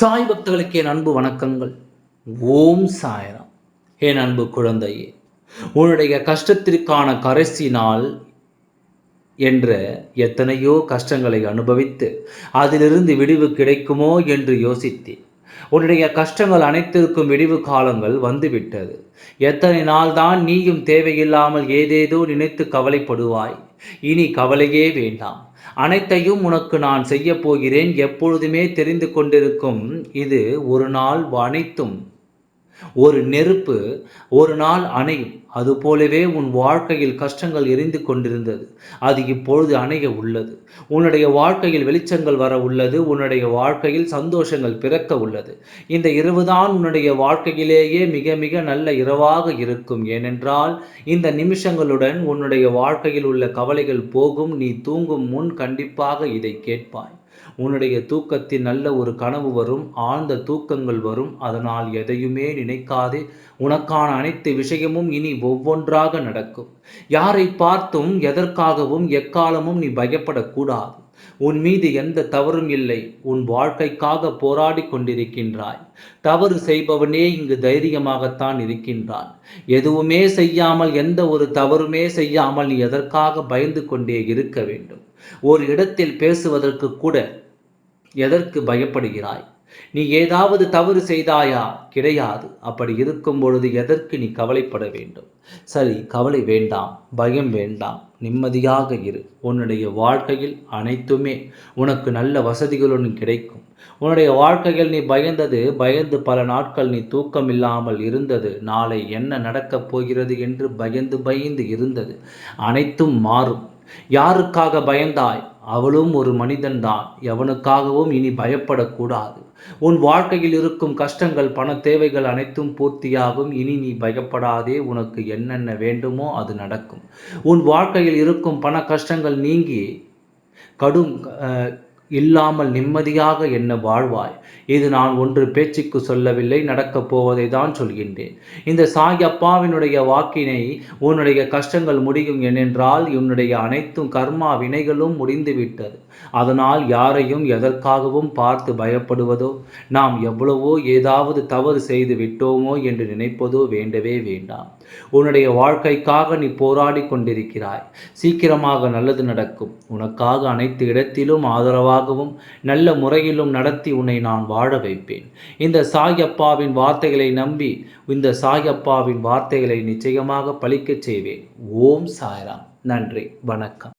சாய் பக்தர்களுக்கு என் அன்பு வணக்கங்கள். ஓம் சாயராம். என் அன்பு குழந்தையே உன்னுடைய கஷ்டத்திற்கான கடைசி நாள் என்ற எத்தனையோ கஷ்டங்களை அனுபவித்து அதிலிருந்து விடிவு கிடைக்குமோ என்று யோசித்தேன். உன்னுடைய கஷ்டங்கள் அனைத்திற்கும் விடிவு காலங்கள் வந்துவிட்டது. எத்தனை நாள்தான் நீயும் தேவையில்லாமல் ஏதேதோ நினைத்து கவலைப்படுவாய். இனி கவலையே வேண்டாம். அனைத்தையும் உனக்கு நான் செய்ய போகிறேன் எப்பொழுதுமே தெரிந்து கொண்டிருக்கும். இது ஒரு நாள் அனைத்தும் ஒரு நெருப்பு ஒரு நாள் அணையும். அதுபோலவே உன் வாழ்க்கையில் கஷ்டங்கள் எரிந்து கொண்டிருந்தது. அது இப்பொழுது அணைய உள்ளது. உன்னுடைய வாழ்க்கையில் வெளிச்சங்கள் வர உள்ளது. உன்னுடைய வாழ்க்கையில் சந்தோஷங்கள் பிறக்க உள்ளது. இந்த இரவுதான் உன்னுடைய வாழ்க்கையிலேயே மிக மிக நல்ல இரவாக இருக்கும். ஏனென்றால் இந்த நிமிஷங்களுடன் உன்னுடைய வாழ்க்கையில் உள்ள கவலைகள் போகும். நீ தூங்கும் முன் கண்டிப்பாக இதை கேட்பாய். உன்னுடைய தூக்கத்தில் நல்ல ஒரு கனவு வரும் ஆழ்ந்த தூக்கங்கள் வரும். அதனால் எதையுமே நினைக்காதே. உனக்கான அனைத்து விஷயமும் இனி ஒவ்வொன்றாக நடக்கும். யாரை பார்த்தும் எதற்காகவும் எக்காலமும் நீ பயப்படக்கூடாது. உன் மீது எந்த தவறும் இல்லை. உன் வாழ்க்கைக்காக போராடி கொண்டிருக்கின்றாய். தவறு செய்பவனே இங்கு தைரியமாகத்தான் இருக்கின்றான். எதுவுமே செய்யாமல் எந்த ஒரு தவறுமே செய்யாமல் நீ எதற்காக பயந்து கொண்டே இருக்க வேண்டும்? ஒரு இடத்தில் பேசுவதற்கு கூட எதற்கு பயப்படுகிறாய்? நீ ஏதாவது தவறு செய்தாயா? கிடையாது. அப்படி இருக்கும் பொழுது எதற்கு நீ கவலைப்பட வேண்டும்? சரி கவலை வேண்டாம் பயம் வேண்டாம் நிம்மதியாக இரு. உன்னுடைய வாழ்க்கையில் அனைத்துமே உனக்கு நல்ல வசதிகளுடன் கிடைக்கும். உன்னுடைய வாழ்க்கையில் நீ பயந்தது பயந்து பல நாட்கள் நீ தூக்கம் இல்லாமல் இருந்தது. நாளை என்ன நடக்கப் போகிறது என்று பயந்து பயந்து இருந்தது. அனைத்தும் மாறும். யாருக்காக பயந்தாய்? அவளும் ஒரு மனிதன்தான். எவனுக்காகவும் இனி பயப்படக்கூடாது. உன் வாழ்க்கையில் இருக்கும் கஷ்டங்கள் பண தேவைகள் அனைத்தும் பூர்த்தியாகும். இனி நீ பயப்படாதே. உனக்கு என்னென்ன வேண்டுமோ அது நடக்கும். உன் வாழ்க்கையில் இருக்கும் பண கஷ்டங்கள் நீங்கி கடும் இல்லாமல் நிம்மதியாக என்ன வாழ்வாய்? இது நான் ஒன்று பேச்சுக்கு சொல்லவில்லை நடக்கப் போவதை தான் சொல்கின்றேன். இந்த சாய் அப்பாவினுடைய வாக்கினை உன்னுடைய கஷ்டங்கள் முடியும் ஏனென்றால் உன்னுடைய அனைத்தும் கர்மா வினைகளும் முடிந்துவிட்டது. அதனால் யாரையும் எதற்காகவும் பார்த்து பயப்படுவதோ நாம் எவ்வளவோ ஏதாவது தவறு செய்து விட்டோமோ என்று நினைப்பதோ வேண்டவே வேண்டாம். உன்னுடைய வாழ்க்கைக்காக நீ போராடி கொண்டிருக்கிறாய். சீக்கிரமாக நல்லது நடக்கும். உனக்காக அனைத்து இடத்திலும் ஆதரவாகவும் நல்ல முறையிலும் நடத்தி உன்னை நான் வாழ வைப்பேன். இந்த சாயப்பாவின் வார்த்தைகளை நம்பி இந்த சாயப்பாவின் வார்த்தைகளை நிச்சயமாக பழிக்கச் செய்வேன். ஓம் சாய்ராம். நன்றி. வணக்கம்.